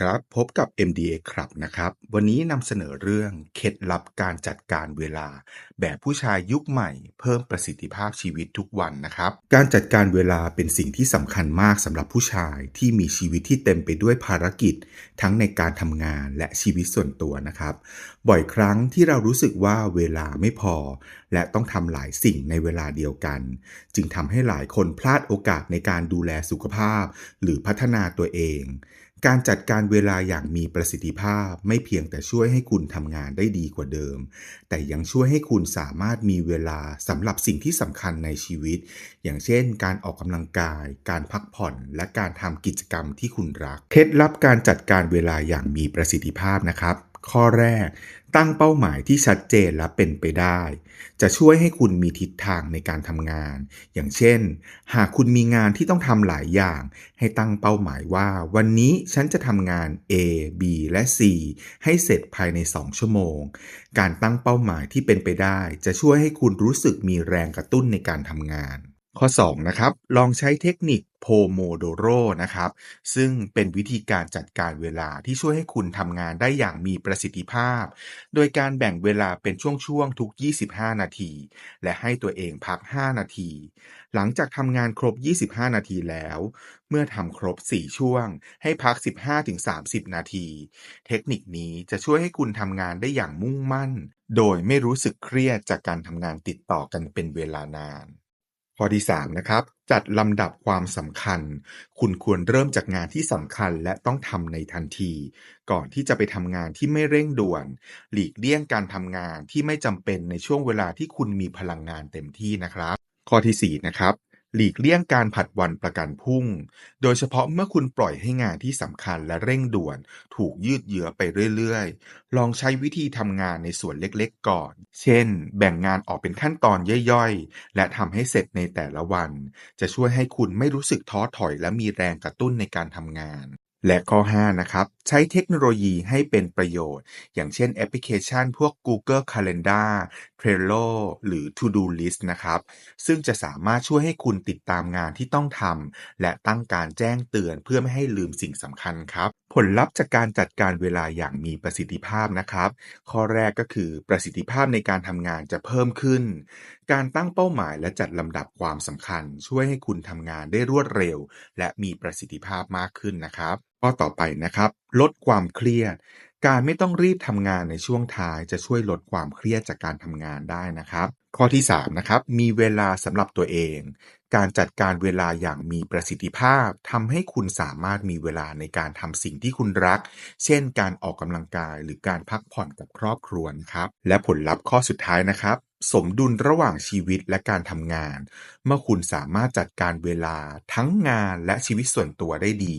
ครับ พบกับ MDA ครับนะครับ วันนี้นำเสนอเรื่องเคล็ดลับการจัดการเวลา แบบผู้ชายยุคใหม่ เพิ่มประสิทธิภาพชีวิตทุกวันนะครับ การจัดการเวลาเป็นสิ่งที่สำคัญมากสำหรับผู้ชายที่มีชีวิตที่เต็มไปด้วยภารกิจ ทั้งในการทำงานและชีวิตส่วนตัวนะครับ บ่อยครั้งที่เรารู้สึกว่าเวลาไม่พอ และต้องทำหลายสิ่งในเวลาเดียวกัน จึงทำให้หลายคนพลาดโอกาสในการดูแลสุขภาพ หรือพัฒนาตัวเอง การจัดการเวลาอย่างมีประสิทธิภาพไม่เพียงแต่ช่วยให้คุณทำงานได้ดีกว่าเดิม แต่ยังช่วยให้คุณสามารถมีเวลาสำหรับสิ่งที่สำคัญในชีวิต อย่างเช่น การออกกำลังกาย การพักผ่อน และการทำกิจกรรมที่คุณรัก เคล็ดลับการจัดการเวลาอย่างมีประสิทธิภาพนะครับ ข้อแรก ตั้งเป้าหมายที่ชัดเจนและเป็นไปได้ จะช่วยให้คุณมีทิศทางในการทำงาน อย่างเช่น หากคุณมีงานที่ต้องทำหลายอย่าง ให้ตั้งเป้าหมายว่า วันนี้ฉันจะทำงาน A B และ C ให้เสร็จภายใน 2 ชั่วโมง การตั้งเป้าหมายที่เป็นไปได้ จะช่วยให้คุณรู้สึกมีแรงกระตุ้นในการทำงาน ข้อ2นะครับลองใช้เทคนิคโพโมโดโรนะครับ ซึ่งเป็นวิธีการจัดการเวลาที่ช่วยให้คุณทำงานได้อย่างมีประสิทธิภาพ โดยการแบ่งเวลาเป็นช่วงๆทุก 25 นาที และให้ตัวเองพัก 5 นาที หลังจากทำงานครบ 25 นาทีแล้ว เมื่อทำครบ 4 ช่วง ให้พัก 15-30 นาที เทคนิคนี้จะช่วยให้คุณทำงานได้อย่างมุ่งมั่น โดยไม่รู้สึกเครียดจากการทำงานติดต่อกันเป็นเวลานาน ข้อที่3นะครับจัดลำดับความสำคัญ คุณควรเริ่มจากงานที่สำคัญและต้องทำในทันที ก่อนที่จะไปทำงานที่ไม่เร่งด่วน หลีกเลี่ยงการทำงานที่ไม่จำเป็นในช่วงเวลาที่คุณมีพลังงานเต็มที่นะครับ ข้อที่4นะครับ หลีกเลี่ยงการผัดวันประกันพรุ่ง โดยเฉพาะเมื่อคุณปล่อยให้งานที่สำคัญและเร่งด่วน ถูกยืดเยื้อไปเรื่อยๆ ลองใช้วิธีทำงานในส่วนเล็กๆก่อน เช่น แบ่งงานออกเป็นขั้นตอนย่อยๆ และทำให้เสร็จในแต่ละวัน จะช่วยให้คุณไม่รู้สึกท้อถอยและมีแรงกระตุ้นในการทำงาน และข้อ 5 นะครับ ใช้เทคโนโลยีให้เป็นประโยชน์ อย่างเช่นแอปพลิเคชันพวก Google Calendar Trello หรือ To Do List นะครับ ซึ่งจะสามารถช่วยให้คุณติดตามงานที่ต้องทำและตั้งการแจ้งเตือนเพื่อไม่ให้ลืมสิ่งสำคัญครับ ผลลัพธ์จากการจัดการเวลาอย่างมีประสิทธิภาพนะครับ ข้อแรกก็คือประสิทธิภาพในการทำงานจะเพิ่มขึ้น การตั้งเป้าหมายและจัดลำดับความสำคัญ ช่วยให้คุณทำงานได้รวดเร็ว และมีประสิทธิภาพมากขึ้นนะครับข้อต่อไปนะครับ ลดความเครียด การไม่ต้องรีบทำงานในช่วงท้ายจะช่วยลดความเครียดจากการทำงานได้นะครับ ข้อที่3นะครับมีเวลาสำหรับตัวเอง การจัดการเวลาอย่างมีประสิทธิภาพทำให้คุณสามารถมีเวลาในการทำสิ่งที่คุณรัก เช่น การออกกำลังกายหรือการพักผ่อนกับครอบครัวนะครับ และผลลัพธ์ข้อสุดท้ายนะครับ สมดุลระหว่างชีวิตและการทำงาน เมื่อคุณสามารถจัดการเวลาทั้งงานและชีวิตส่วนตัวได้ดี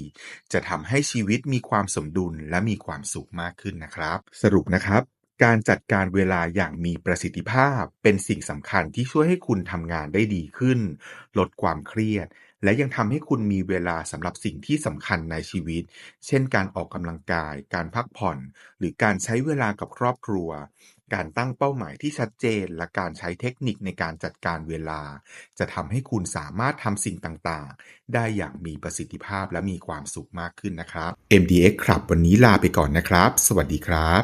จะทำให้ชีวิตมีความสมดุลและมีความสุขมากขึ้นนะครับ สรุปนะครับ การจัดการเวลาอย่างมีประสิทธิภาพ เป็นสิ่งสำคัญที่ช่วยให้คุณทำงานได้ดีขึ้น ลดความเครียด และยังทำให้คุณมีเวลาสำหรับสิ่งที่สำคัญในชีวิต เช่นการออกกำลังกาย การพักผ่อน หรือการใช้เวลากับครอบครัว การตั้งเป้าหมายที่ชัดเจน และการใช้เทคนิคในการจัดการเวลา จะทำให้คุณสามารถทำสิ่งต่างๆ ได้อย่างมีประสิทธิภาพและมีความสุขมากขึ้นนะครับ MDX ครับวันนี้ลาไปก่อนนะครับ สวัสดีครับ